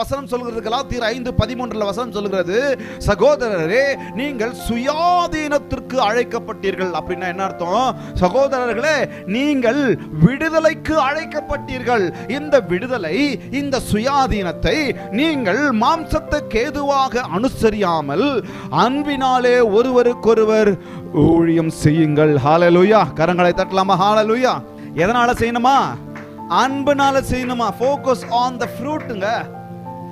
வசனம் சொல்கிறது கலாத்தியர் ஐந்து பதிமூன்றில் வசனம் சொல்கிறது சகோதரரே நீங்கள் சுயாதீனத்திற்கு அழைக்கப்பட்டீர்கள். அப்படின்னா என்ன அர்த்தம்? சகோதரர்களே நீங்கள் விடுதலைக்கு அழைக்கப்பட்டீர்கள். இந்த விடுதலை இந்த சுயாதீனத்தை நீங்கள் மாம்சத்தை ஏதுவாக அனுசரியாமல் அன்பினாலே ஒருவருக்கொருவர் ஊழியம் செய்யுங்கள். ஹாலலுயா கரங்களை தட்டலாமா? ஹாலலுயா எதனால செய்யணுமா? அன்புனால செய்யணுமா? ஃபோக்கஸ் ஆன் த ஃப்ரூட்டுங்க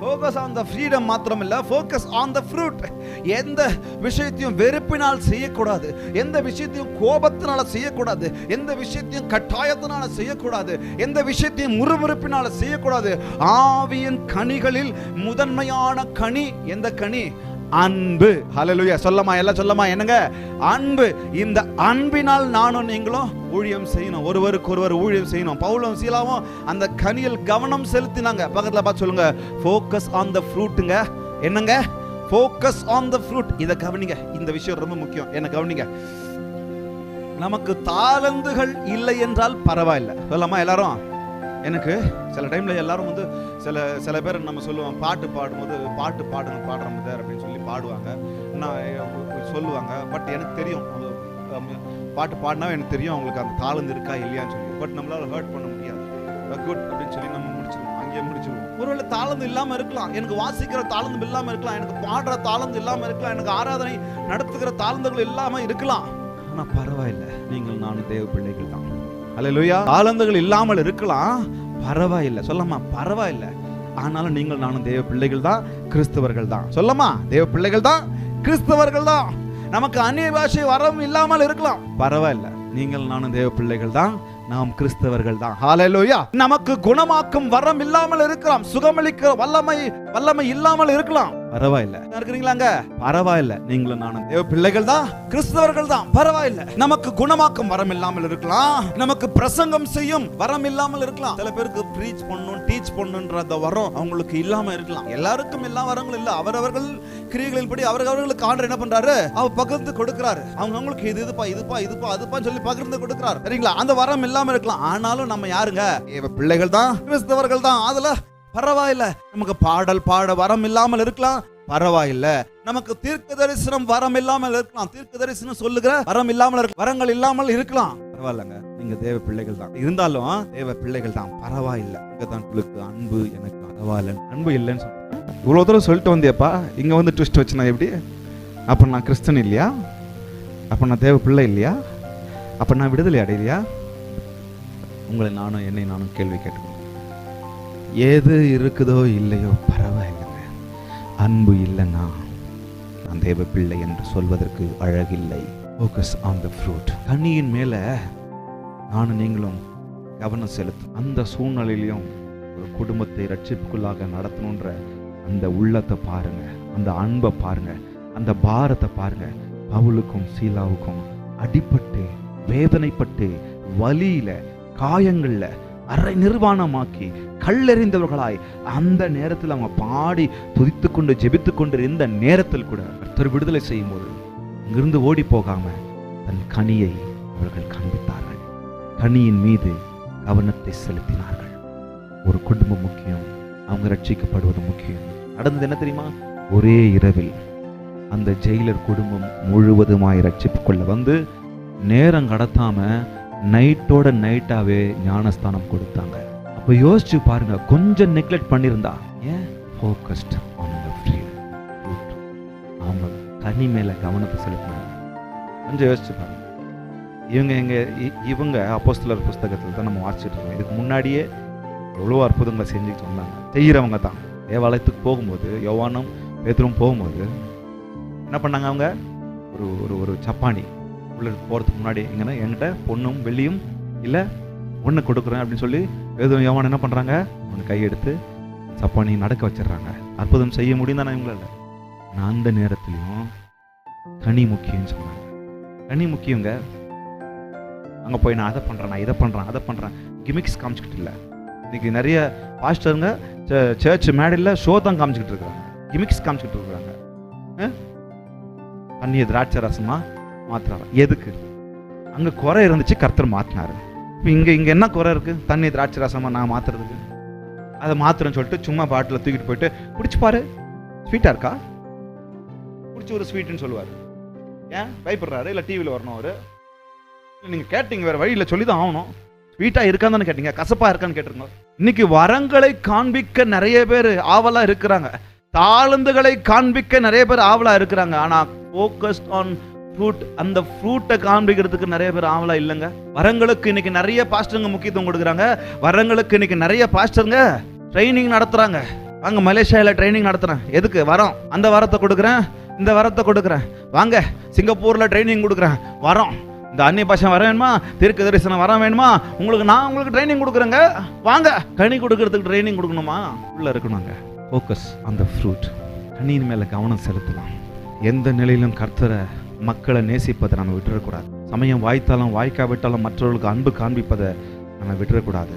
ஃபோக்கஸ் ஆன் த ஃப்ரீடம் மாத்திரம் இல்லை ஃபோக்கஸ் ஆன் த ஃப்ரூட் எந்த விஷயத்தையும் வெறுப்பினால் செய்யக்கூடாது. எந்த விஷயத்தையும் கோபத்தினால செய்யக்கூடாது. எந்த விஷயத்தையும் கட்டாயத்தினால செய்யக்கூடாது. எந்த விஷயத்தையும் முறுமுறுப்பினால செய்யக்கூடாது. ஆவியின் கனிகளில் முதன்மையான கனி எந்த கனி? அன்பு. ஹலலுயா சொல்லமா எல்லாம் சொல்லமா என்னங்க? அன்பு. இந்த அன்பினால் நானும் நீங்களும் ஊழியம் செய்யணும். ஒருவருக்கு ஒருவர் ஊழியம் செய்யணும். பவுலும் சீலாவும் அந்த கனியில் கவனம் செலுத்தினாங்க. பக்கத்தில் பார்த்து சொல்லுங்க. ஃபோக்கஸ் ஆன் த ஃப்ரூட்டுங்க என்னங்க? ஃபோக்கஸ் ஆன் த ஃப்ரூட் இதை கவனிங்க. இந்த விஷயம் ரொம்ப முக்கியம். என்ன கவனிங்க? நமக்கு தாளந்துகள் இல்லை என்றால் பரவாயில்லை. சொல்லலாமா எல்லாரும்? எனக்கு சில டைமில் எல்லாரும் வந்து சில சில பேர் நம்ம சொல்லுவோம் பாட்டு பாடும்போது பாட்டு பாடுங்க பாடுற முதர் அப்படின்னு சொல்லி பாடுவாங்க. நான் சொல்லுவாங்க. பட் எனக்கு தெரியும் பாட்டு பாடினா எனக்கு தெரியும் அவங்களுக்கு அந்த தாளந்து இருக்கா இல்லையான்னு சொல்லி. பட் நம்மளால் ஹர்ட் பண்ண முடியாது. குட் அப்படின்னு சொல்லி நம்ம முடிச்சிருவோம் அங்கேயே முடிச்சிருவோம் ஒருவேளை தாளந்து இல்லாமல் இருக்கலாம். எனக்கு வாசிக்கிற தாளந்து இல்லாமல் இருக்கலாம். எனக்கு பாடுற தாளந்து இல்லாமல் இருக்கலாம். எனக்கு ஆராதனை நடத்துகிற தாளந்துகள் இல்லாமல் இருக்கலாம். ஆனால் பரவாயில்லை. நீங்கள் நானும் தேவ பிள்ளைகள். அலையிலுயா அல்லேலூயா தாளந்துகள் இல்லாமல் இருக்கலாம். பரவாயில்லை. சொல்லம்மா பரவாயில்லை. ஆனாலும் நீங்கள் நானும் தேவ பிள்ளைகள் தான் கிறிஸ்தவர்கள் தான். சொல்லம்மா தேவ பிள்ளைகள் தான் கிறிஸ்தவர்கள் தான். நமக்கு அந்நிய பாஷை வரம் இல்லாமல் இருக்கலாம். பரவாயில்லை. நீங்கள் நானும் தேவ பிள்ளைகள் தான் நாம் கிறிஸ்தவர்கள் தான். ஹalleluya நமக்கு குணமாக்கும் வரம் இல்லாமல் இருக்கலாம். சுகமளிக்க வல்லமை வல்லமை இல்லாமல் இருக்கலாம். பரவாயில்ல. இருக்கிறீங்களாங்க பரவாயில்ல. நீங்களும் நானும். தேவ பிள்ளைகள் தான் கிறிஸ்தவர்கள் தான் பரவாயில்ல. நமக்கு குணமாக்கும் வரம் இல்லாமல் இருக்கலாம். நமக்கு பிரசங்கம் செய்யும் வரம் இல்லாமல் இருக்கலாம். சில பேருக்கு ப்ரீச் பண்ணணும் டீச் பண்ணணுன்ற அந்த வரம். அவங்களுக்கு இல்லாம இருக்கலாம். எல்லாருக்கும் எல்லா வரங்களும் இல்ல. அவரவர்கள் கிரியைகளின் படி அவரவர்களுக்கு ஆண்டர் என்ன பண்றாரு? அவர் பகிர்ந்து கொடுக்கிறாரு. அவங்க அவங்களுக்கு இது இதுப்பா இதுப்பா இதுப்பா அதுப்பான்னு சொல்லி பகிர்ந்து கொடுக்கிறாரு. சரிங்களா? அந்த வரம் இல்லாம இருக்கலாம். ஆனாலும் நம்ம யாருங்க? பிள்ளைகள் தான் கிறிஸ்தவர்கள் தான் அதுல பரவாயில்ல. நமக்கு பாடல் பாட வரம் இல்லாமல் இருக்கலாம். பரவாயில்ல. நமக்கு தீர்க்க தரிசனம் வரம் இல்லாமல் இருக்கலாம். தீர்க்க தரிசனம் சொல்லுகிற வரம் இல்லாமல் இருக்க வரங்கள் இல்லாமல் இருக்கலாம். பரவாயில்லங்க. நீங்க தேவ பிள்ளைகள் தான். இருந்தாலும் தேவ பிள்ளைகள் தான். பரவாயில்ல. இங்க தான் உங்களுக்கு அன்பு எனக்கு பரவாயில்ல. அன்பு இல்லைன்னு சொன்னேன் இவ்வளவு தூரம் சொல்லிட்டு வந்தியப்பா. இங்க வந்து ட்விஸ்ட் வச்சுனா எப்படி? அப்ப நான் கிறிஸ்தன் இல்லையா? அப்ப நான் தேவ பிள்ளை இல்லையா? அப்ப நான் விடுதலை அடையலையா? உங்களை நானும் என்னை நானும் கேள்வி கேட்டுக்கணும் ஏது இருக்குதோ இல்லையோ பரவாயில்லைங்க. அன்பு இல்லைன்னா நான் தேவ பிள்ளை என்று சொல்வதற்கு அழகில்லை. ஃபோக்கஸ் ஆன் த ஃப்ரூட் கனியின் மேலே நானும் நீங்களும் கவனம் செலுத்தும் அந்த சூழ்நிலையிலையும் ஒரு குடும்பத்தை ரட்சிப்புக்குள்ளாக நடத்தணுன்ற அந்த உள்ளத்தை பாருங்க. அந்த அன்பை பாருங்க. அந்த பாரத்தை பாருங்க. பவுலுக்கும் சீலாவுக்கும் அடிப்பட்டு வேதனைப்பட்டு வலியில காயங்களில் அரை நிர்வாணமாக்கி கல்லெறிந்தவர்களாய் அந்த நேரத்தில் அவங்க பாடி துதித்து கொண்டு ஜெபித்து கொண்டு இருந்த நேரத்தில் கூட கர்த்தர் விடுதலை செய்யும் போது இங்கிருந்து ஓடி போகாம தன் கனியை அவர்கள் காண்பித்தார்கள். கனியின் மீது கவனத்தை செலுத்தினார்கள். ஒரு குடும்பம் முக்கியம் அவங்க ரட்சிக்கப்படுவது முக்கியம். நடந்தது என்ன தெரியுமா? ஒரே இரவில் அந்த ஜெயிலர் குடும்பம் முழுவதுமாய் ரட்சிப்பு கொள்ள வந்து நேரம் கடத்தாம நைட்டோட நைட்டாவே ஞானஸ்தானம் கொடுத்தாங்க. இப்போ யோசிச்சு பாருங்க கொஞ்சம் நெக்லெக்ட் பண்ணியிருந்தா ஏன்? ஃபோக்கஸ்ட் ஆன் த அவங்க கனி மேல கவனத்தை செலுத்தினாங்க. கொஞ்சம் யோசிச்சு பாருங்க. இவங்க எங்க இவங்க அப்போஸ்தலர் புஸ்தகத்தில் தான் நம்ம வாசிச்சுட்டு இருக்கோம். இதுக்கு முன்னாடியே எவ்வளோ அற்புதங்களை செஞ்சுட்டு வந்தாங்க. செய்கிறவங்க தான். தேவாலயத்துக்கு போகும்போது யோவானும் பேதரும் போகும்போது என்ன பண்ணாங்க அவங்க? ஒரு ஒரு ஒரு சப்பானி. உள்ள போகிறதுக்கு முன்னாடி எங்கன்னா என்கிட்ட பொண்ணும் வெள்ளியும் இல்லை ஒன்று கொடுக்குறேன் அப்படின்னு சொல்லி எதுவும் யோவான் என்ன பண்ணுறாங்க அவனை கையெடுத்து சப்பானி நடக்க வச்சிடுறாங்க. அற்புதம் செய்ய முடியும் தானே இவங்களால? நான் அந்த நேரத்துலையும் கனி முக்கியம்னு சொன்னாங்க. கனி முக்கியங்க அங்கே போய் நான் அதை பண்ணுறேன் நான் இதை பண்ணுறேன் அதை பண்ணுறேன் கிமிக்ஸ் காமிச்சிக்கிட்டு இல்லை. இன்னைக்கு நிறைய பாஸ்டருங்க சர்ச் மேடையில் ஷோ தான் காமிச்சிக்கிட்டு இருக்காங்க கிமிக்ஸ் காமிச்சிக்கிட்டு இருக்கிறாங்க. அந்நிய திராட்சை ரசமாக மாற்றுறாங்க எதுக்கு? அங்கே குறை இருந்துச்சு கர்த்தர் மாற்றினாரு இங்கே இங்கே என்ன குறை இருக்குது தண்ணி திராட்சை ரசமாக நான் மாற்றுறதுக்கு அதை மாற்றுறேன்னு சொல்லிட்டு சும்மா பாட்டில் தூக்கிட்டு போயிட்டு குடிச்சு பாரு. ஸ்வீட்டாக இருக்கா? குடிச்சு ஒரு ஸ்வீட்டுன்னு சொல்லுவார். ஏன்? பயப்படுறாரு. இல்லை டிவியில் வரணும் அவர். இல்லை நீங்கள் கேட்டீங்க வேறு வழியில் சொல்லி தான் ஆகணும். ஸ்வீட்டாக இருக்கான்னு கேட்டீங்க. கசப்பாக இருக்கான்னு கேட்டிருங்க இன்னைக்கு வரங்களை காண்பிக்க நிறைய பேர் ஆவலாக இருக்கிறாங்க. தாளந்துகளை காண்பிக்க நிறைய பேர் ஆவலாக இருக்கிறாங்க. ஆனால் ஃபோக்கஸ்ட் ஆன் ஃப்ரூட் அந்த ஃப்ரூட்டை காண்பிக்கிறதுக்கு நிறைய பேர் ஆவலா இல்லைங்க. வரங்களுக்கு இன்னைக்கு நிறைய பாஸ்டருங்க முக்கியத்துவம் கொடுக்குறாங்க. வரங்களுக்கு இன்னைக்கு நிறைய பாஸ்டருங்க ட்ரைனிங் நடத்துறாங்க. வாங்க மலேசியாவில் ட்ரைனிங் நடத்துறேன். எதுக்கு? வரோம். அந்த வரத்தை கொடுக்குறேன். இந்த வரத்தை கொடுக்குறேன். வாங்க சிங்கப்பூரில் ட்ரைனிங் கொடுக்குறேன். வரோம். இந்த அந்நிய பாஷை வர வேணுமா? தீர்க்க தரிசனம் வர வேணுமா? உங்களுக்கு நான் உங்களுக்கு ட்ரைனிங் கொடுக்குறேங்க. வாங்க கனி கொடுக்கறதுக்கு ட்ரைனிங் கொடுக்கணுமா? உள்ள இருக்கணுங்க. ஃபோக்கஸ் அந்த ஃப்ரூட் கனியின் மேலே கவனம் செலுத்தலாம் எந்த நிலையிலும் கர்த்தரை மக்களை நேசிப்பதை நம்ம விட்டுறக்கூடாது. சமயம் வாய்த்தாலும் வாய்க்காவிட்டாலும் மற்றவர்களுக்கு அன்பு காண்பிப்பதை நம்ம விட்டுறக்கூடாது.